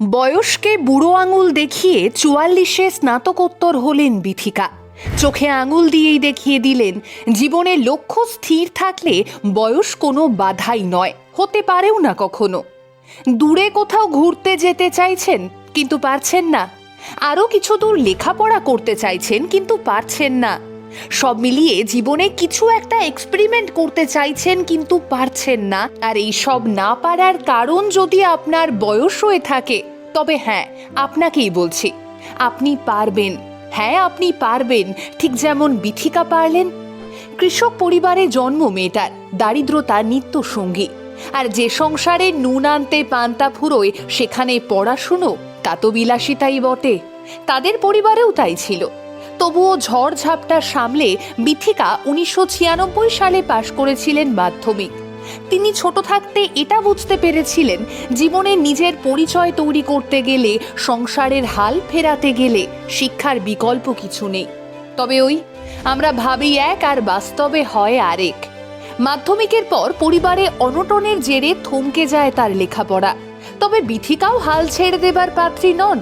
বয়সকে বুড়ো আঙুল দেখিয়ে চুয়াল্লিশে স্নাতকোত্তর হলেন বিথিকা। চোখে আঙুল দিয়েই দেখিয়ে দিলেন, জীবনে লক্ষ্য স্থির থাকলে বয়স কোনো বাধাই নয়, হতে পারেও না কখনো। দূরে কোথাও ঘুরতে যেতে চাইছেন, কিন্তু পারছেন না। আরও কিছু দূর লেখাপড়া করতে চাইছেন, কিন্তু পারছেন না। সব মিলিয়ে জীবনে কিছু একটা এক্সপেরিমেন্ট করতে চাইছেন কিন্তু পারছেন না। আর এই সব না পারার কারণ যদি আপনার বয়স হয়ে থাকে, তবে হ্যাঁ আপনাকেই বলছি, আপনি পারবেন। হ্যাঁ আপনি পারবেন, ঠিক যেমন বিথিকা পারলেন। কৃষক পরিবারে জন্ম মেয়েটার, দারিদ্রতা নিত্য সঙ্গী। আর যে সংসারে নুন আনতে পান্তা ফুরোয়, সেখানে পড়াশুনো, তা তো বিলাসিতাই বটে। তাদের পরিবারেও তাই ছিল। তবুও ঝড় ঝাপটা সামলে বিথিকা উনিশশো ছিয়ানব্বই সালে পাশ করেছিলেন মাধ্যমিক। তিনি ছোট থাকতে এটা বুঝতে পেরেছিলেন, জীবনে নিজের পরিচয় তৈরি করতে গেলে, সংসারের হাল ফেরাতে গেলে শিক্ষার বিকল্প কিছু নেই। তবে ওই, আমরা ভাবি এক আর বাস্তবে হয় আরেক। মাধ্যমিকের পর পরিবারে অনটনের জেরে থমকে যায় তার লেখাপড়া। তবে বিথিকাও হাল ছেড়ে দেবার পাত্রী নন।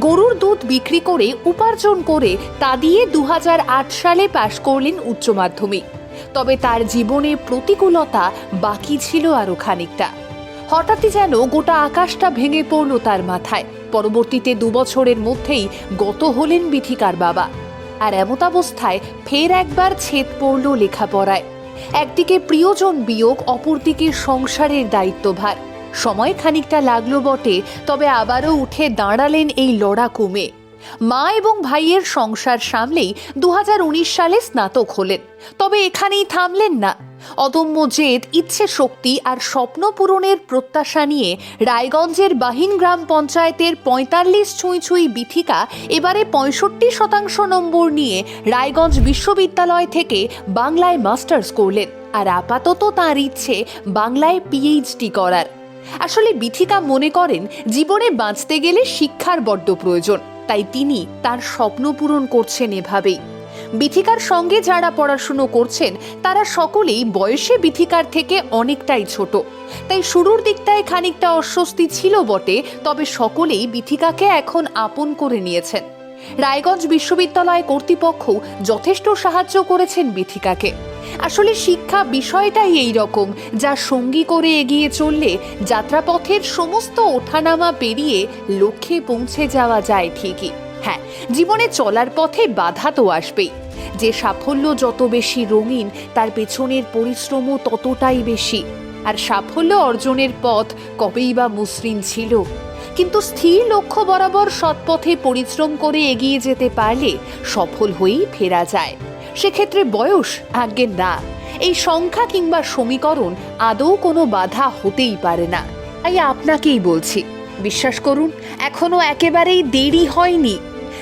গরুর দুধ বিক্রি করে উপার্জন করে তা দিয়ে দু হাজার আট সালে পাশ করলেন উচ্চ মাধ্যমিক। তবে তার জীবনে প্রতিকূলতা বাকি ছিল আরও খানিকটা। হঠাৎই যেন গোটা আকাশটা ভেঙে পড়ল তার মাথায়। পরবর্তীতে দুবছরের মধ্যেই গত হলেন বিথিকার বাবা। আর এমতাবস্থায় ফের একবার ছেদ পড়ল লেখাপড়ায়। একদিকে প্রিয়জন বিয়োগ, অপরদিকে সংসারের দায়িত্বভার। সময় খানিকটা লাগল বটে, তবে আবারও উঠে দাঁড়ালেন এই লড়াকু মেয়ে মা এবং ভাইয়ের সংসার সামলেই দু হাজার উনিশ সালে স্নাতক হলেন, তবে এখানেই থামলেন না। অদম্য জেদ, ইচ্ছে শক্তি আর স্বপ্ন পূরণের প্রত্যাশা নিয়ে রায়গঞ্জের বাহিন গ্রাম পঞ্চায়েতের পঁয়তাল্লিশ ছুঁই ছুঁই বিথিকা এবারে পঁয়ষট্টি শতাংশ নম্বর নিয়ে রায়গঞ্জ বিশ্ববিদ্যালয় থেকে বাংলায় মাস্টার্স করলেন। আর আপাতত তার ইচ্ছে বাংলায় পিএইচডি করার। আসলে বিথিকা মনে করেন জীবনে বাঁচতে গেলে শিক্ষার বড্ড প্রয়োজন, তাই তিনি তার স্বপ্ন পূরণ করছেন এভাবেই। বিথিকার সঙ্গে যারা পড়াশুনো করছেন, তারা সকলেই বয়সে বিথিকার থেকে অনেকটাই ছোট। তাই শুরুর দিকটায় খানিকটা অস্বস্তি ছিল বটে, তবে সকলেই বিথিকাকে এখন আপন করে নিয়েছেন। রায়গঞ্জ বিশ্ববিদ্যালয় কর্তৃপক্ষ যথেষ্ট সাহায্য করেছেন বিথিকাকে। আসলে শিক্ষা বিষয়টাই এই রকম যা সঙ্গী করে এগিয়ে চললে যাত্রাপথের সমস্ত ওঠানামা পেরিয়ে লক্ষ্যে পৌঁছে যাওয়া যায় ঠিকই। হ্যাঁ জীবনে চলার পথে বাধা তো আসবেই। যে সাফল্য যত বেশি রঙিন, তার পেছনের পরিশ্রমও ততটাই বেশি। আর সাফল্য অর্জনের পথ কবেই বা মসৃণ ছিল। কিন্তু স্থির লক্ষ্য বরাবর সৎপথে পরিশ্রম করে এগিয়ে যেতে পারলে সফল হয়েই ফেরা যায়। সেক্ষেত্রে বয়স আজ্ঞে না। এই সংখ্যা কিংবা সমীকরণ আদৌ কোনো বাধা হতেই পারে না। তাই আপনাকেই বলছি, বিশ্বাস করুন এখনও একেবারেই দেরি হয়নি।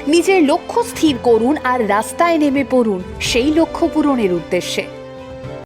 নিজের লক্ষ্য স্থির করুন আর রাস্তায় নেমে পড়ুন সেই লক্ষ্য পূরণের উদ্দেশ্যে।